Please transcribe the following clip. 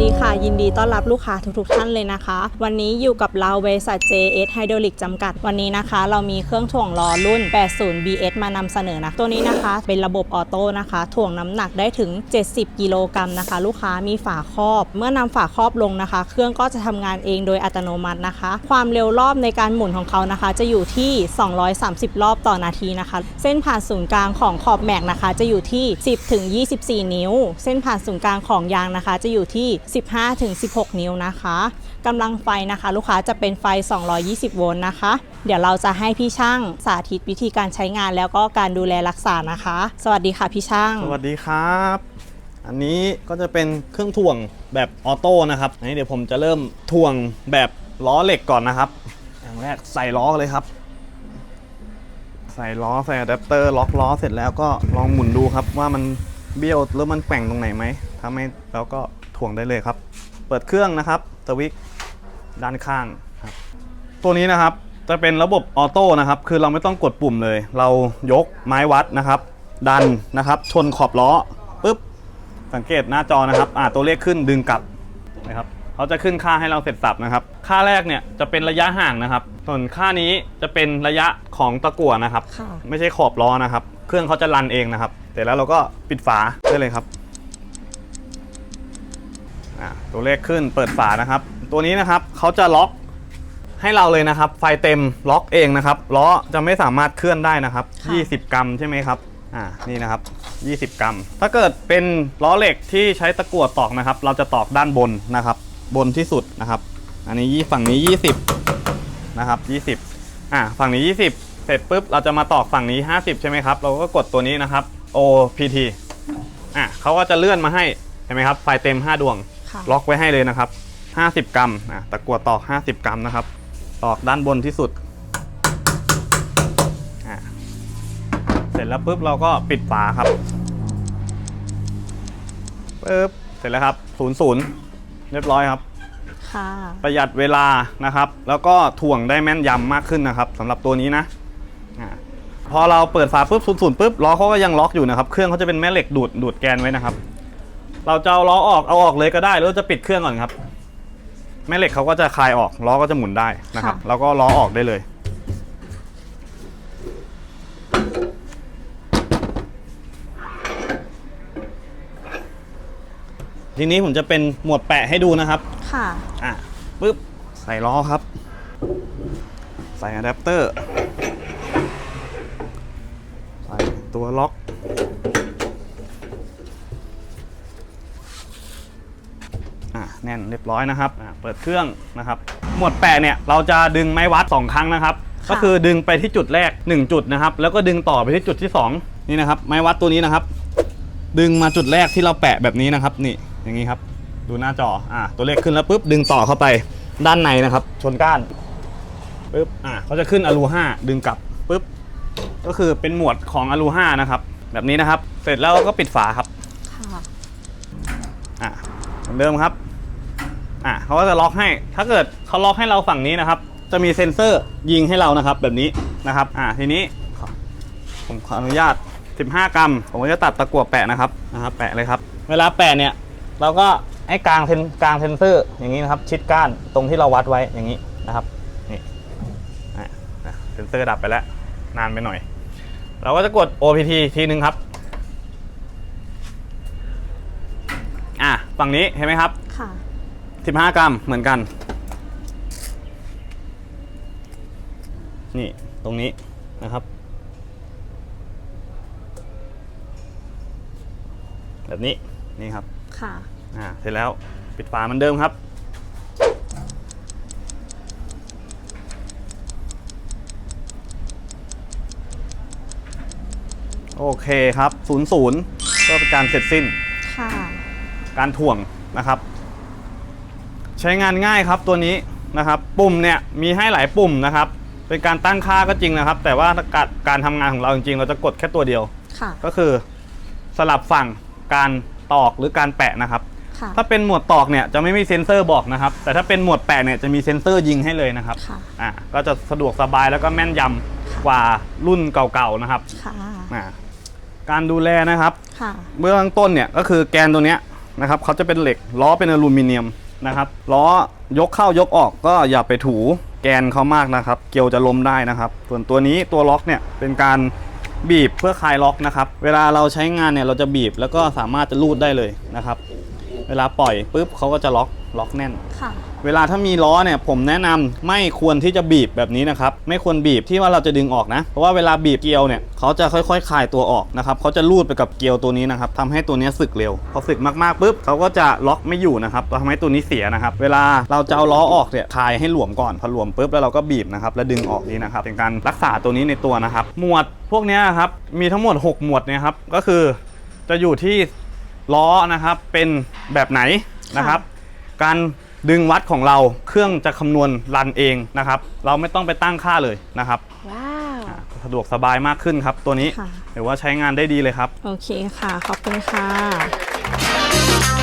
ดีค่ะยินดีต้อนรับลูกค้าทุกๆท่านเลยนะคะ วันนี้อยู่กับเราบริษัท JS Hydraulic จำกัด วันนี้นะคะ เรามีเครื่องถ่วงล้อรุ่น 80 BS มานำเสนอนะ ตัวนี้นะคะ เป็นระบบออโต้นะคะ ถ่วงน้ำหนักได้ถึง 70 กิโลกรัมนะคะ ลูกค้ามีฝาครอบ เมื่อนำฝาครอบลงนะคะ เครื่องก็จะทำงานเองโดยอัตโนมัตินะคะ ความเร็วรอบในการหมุนของเขานะคะ จะอยู่ที่ 230 รอบต่อนาทีนะคะ เส้นผ่านศูนย์กลางของขอบแม็กนะคะ จะอยู่ที่ 10ถึง24 นิ้ว เส้นผ่านศูนย์กลางของยางนะคะ จะอยู่ที่15ถึง16 นิ้วนะคะกำลังไฟนะคะ ลูกค้าจะเป็นไฟ 220 โวลต์นะคะ เดี๋ยวเราจะให้พี่ช่างสาธิตวิธีการใช้งานแล้วก็การดูแลรักษานะคะ สวัสดีค่ะพี่ช่าง สวัสดีครับ อันนี้ก็จะเป็นเครื่องถ่วงแบบออโต้นะครับอันนี้เดี๋ยวผมจะเริ่มถ่วงแบบล้อเหล็กก่อนนะครับ อย่างแรกใส่ล้อเลยครับ ใส่ล้อใส่อะแดปเตอร์ล็อกล้อเสร็จแล้วก็ลองหมุนดูครับว่ามันเบี้ยวหรือมันแกว่งตรงไหนไหมถ้าไม่แล้วก็ ถ่วงได้เลยครับ เปิดเครื่องนะครับสวิตช์ด้านข้างครับ ตัวนี้นะครับจะเป็นระบบออโต้นะครับ คือเราไม่ต้องกดปุ่มเลย เรายกไม้วัดนะครับ ดันนะครับ ชนขอบล้อปุ๊บ สังเกตหน้าจอนะครับอ่าตัวเลขขึ้นดึงกลับนะครับเขาจะขึ้นค่าให้เราเสร็จสับนะครับ ค่าแรกเนี่ยจะเป็นระยะห่างนะครับ ส่วนค่านี้จะเป็นระยะของตะกั่วนะครับ ค่ะ ไม่ใช่ขอบล้อนะครับ เครื่องเขาจะรันเองนะครับ เสร็จแล้วเราก็ปิดฝาได้เลยครับ อ่าตัวเลขขึ้นเปิดฝานะครับ ตัวนี้นะครับเขาจะล็อกให้เราเลยนะครับ ไฟเต็มล็อกเองนะครับล้อจะไม่สามารถเคลื่อนได้นะครับค่ะ20 กรัมใช่ไหมครับอ่านี่นะครับ 20 กรัม ถ้าเกิดเป็นล้อเหล็กที่ใช้ตะกั่วตอกนะครับ เราจะตอกด้านบนนะครับ บนที่สุดนะครับ อันนี้ยี่ฝั่งนี้ 20 นะครับ 20 อ่าฝั่งนี้ 20 เสร็จปุ๊บเราจะมาตอกฝั่งนี้ 50 ใช่ไหมครับ เราก็กดตัวนี้นะครับ OPT อะเขาก็จะเลื่อนมาให้ เห็นไหมครับ ไฟเต็ม 5 ดวง ค่ะล็อกไว้ให้เลยนะครับ 50 กรัมอะตะกั่วตอก 50 กรัมนะครับ ตอกด้านบนที่สุดอะเสร็จแล้วปุ๊บเราก็ปิดฝาครับปุ๊บเสร็จแล้วครับ00เรียบร้อยครับค่ะประหยัดเวลานะครับ แล้วก็ถ่วงได้แม่นยำมากขึ้นนะครับสำหรับตัวนี้นะอาพอเราเปิดฝาปุ๊บศูนย์ศูนย์ปุ๊บล้อเขาก็ยังล็อกอยู่นะครับ เครื่องเขาจะเป็นแม่เหล็กดูดดูดแกนไว้นะครับ เราจะเอาล้อออกเอาออกเลยก็ได้หรือจะปิดเครื่องก่อนครับ แม่เหล็กเขาก็จะคลายออกล้อก็จะหมุนได้นะครับค่ะแล้วก็ล้อออกได้เลยทีนี้ผมจะเป็นหมวดแปะให้ดูนะครับ ค่ะ อะปึ๊บ ใส่ล้อครับ ใส่อะแดปเตอร์ ใส่ตัวล็อก อะ แน่นเรียบร้อยนะครับอะเปิดเครื่องนะครับ หมวดแปะเนี่ยเราจะดึงไม้วัด 2 ครั้งนะครับค่ะก็คือดึงไปที่จุดแรก 1 จุดนะครับ แล้วก็ดึงต่อไปที่จุดที่ 2 นี่นะครับ ไม้วัดตัวนี้นะครับ ดึงมาจุดแรกที่เราแปะแบบนี้นะครับ นี่อย่างนี้ครับ ดูหน้าจออ่าตัวเลขขึ้นแล้วปุ๊บดึงต่อเข้าไปด้านในนะครับ ชนก้านปุ๊บอ่าเขาจะขึ้นอลู5ดึงกลับปุ๊บก็คือเป็นหมวดของอลู5นะครับ แบบนี้นะครับ เสร็จแล้วก็ปิดฝาครับค่ะอ่าเหมือนเดิมครับ อ่าเขาก็จะล็อกให้ ถ้าเกิดเขาล็อกให้เราฝั่งนี้นะครับ จะมีเซ็นเซอร์ยิงให้เรานะครับ แบบนี้นะครับ อ่าทีนี้ผมขออนุญาต 15 กรัม ผมก็จะตัดตะกั่วแปะนะครับนะครับ แปะเลยครับ เวลาแปะเนี่ย เราก็ให้กลางเซนกลางเซนเซอร์อย่างนี้นะครับ ชิดก้านตรงที่เราวัดไว้อย่างนี้นะครับนี่อะเซนเซอร์ดับไปแล้ว นานไปหน่อย เราก็จะกด OPT ทีนึงครับอะฝั่งนี้เห็นไหมครับ ค่ะ 15 กรัมเหมือนกัน นี่ตรงนี้นะครับ แบบนี้นี่ครับค่ะอ่าเสร็จแล้วปิดฝาเหมือนเดิมครับโอเคครับ0ูนย์ก็เป็นการเสร็จสิ้น ค่ะ การถ่วงนะครับ ใช้งานง่ายครับตัวนี้นะครับ ปุ่มเนี่ยมีให้หลายปุ่มนะครับ เป็นการตั้งค่าก็จริงนะครับ แต่ว่าการการทำงานของเราจริงๆ เราจะกดแค่ตัวเดียว ค่ะ ก็คือสลับฝั่งการตอกหรือการแปะนะครับ ค่ะ ถ้าเป็นหมวดตอกเนี่ยจะไม่มีเซ็นเซอร์บอกนะครับ แต่ถ้าเป็นหมวดแปะเนี่ยจะมีเซ็นเซอร์ยิงให้เลยนะครับค่ะ อ่าก็จะสะดวกสบายแล้วก็แม่นยำกว่ารุ่นเก่าๆนะครับค่ะ อ่าการดูแลนะครับ ค่ะ เบื้องต้นเนี่ยก็คือแกนตัวเนี้ยนะครับเขาจะเป็นเหล็กล้อเป็นอลูมิเนียม นะครับล้อยกเข้ายกออกก็อย่าไปถูแกนเขามากนะครับ เกลียวจะล้มได้นะครับ ส่วนตัวนี้ตัวล็อกเนี่ยเป็นการบีบเพื่อคลายล็อกนะครับ เวลาเราใช้งานเนี่ยเราจะบีบแล้วก็สามารถจะลูดได้เลยนะครับ เวลาปล่อยปุ๊บเขาก็จะล็อกล็อกแน่นค่ะ เวลาถ้ามีล้อเนี่ยผมแนะนำไม่ควรที่จะบีบแบบนี้นะครับ ไม่ควรบีบที่ว่าเราจะดึงออกนะ เพราะว่าเวลาบีบเกลียวเนี่ยเขาจะค่อยๆคลายตัวออกนะครับเขาจะลูดไปกับเกลียวตัวนี้นะครับทำให้ตัวเนี้ยสึกเร็วพอสึกมากๆปุ๊บเขาก็จะล็อกไม่อยู่นะครับทำให้ตัวนี้เสียนะครับ เวลาเราจะเอาล้อออกเนี่ยคลายให้หลวมก่อนพอหลวมปุ๊บแล้วเราก็บีบนะครับแล้วดึงออกนี้นะครับเป็นการรักษาตัวนี้ในตัวนะครับ หมวดพวกเนี้ยครับมีทั้งหมด 6 หมวดเนี่ยครับก็คือจะอยู่ที่ล้อนะครับเป็นแบบไหนนะครับ การ ดึงวัดของเราเครื่องจะคำนวณรันเองนะครับ เราไม่ต้องไปตั้งค่าเลยนะครับ ว้าว อ่าสะดวกสบายมากขึ้นครับ ตัวนี้ค่ะหรือว่าใช้งานได้ดีเลยครับ โอเคค่ะ ขอบคุณค่ะ